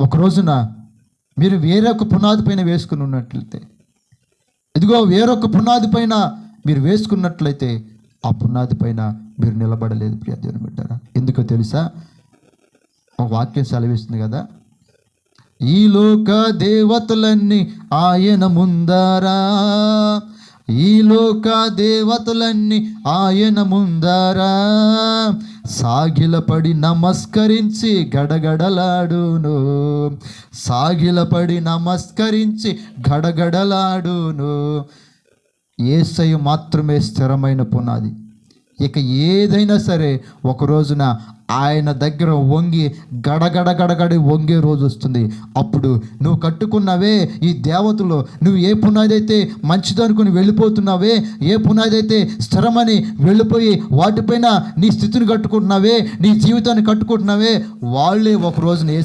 ఒక రోజున మీరు వేరొక పునాది పైన వేసుకుని ఉన్నట్లయితే ఇదిగో వేరొక పునాది పైన మీరు వేసుకున్నట్లయితే ఆ పునాది పైన మీరు నిలబడలేదు ప్రియ దేవుని బిడ్డారా. ఎందుకో తెలుసా? ఒక వాక్యం సెలవిస్తుంది కదా. ఈ లోక దేవతలన్నీ ఆయన ముందరా. ఈ లోక దేవతలన్నీ ఆయన ముందరా. సాగిలపడి నమస్కరించి గడగడలాడును. సాగిలపడి నమస్కరించి గడగడలాడును. ఏసయ్య మాత్రమే స్థిరమైన పునాది. ఇక ఏదైనా సరే ఒక రోజున ఆయన దగ్గర వంగి గడగడ గడగడి వంగే రోజు వస్తుంది. అప్పుడు నువ్వు కట్టుకున్నవే ఈ దేవతలు నువ్వు ఏ పునాది అయితే మంచిదనుకుని వెళ్ళిపోతున్నావే ఏ పునాది అయితే స్థిరమని వెళ్ళిపోయి వాటిపైన నీ స్థితిని కట్టుకుంటున్నావే నీ జీవితాన్ని కట్టుకుంటున్నావే వాళ్ళే ఒక రోజున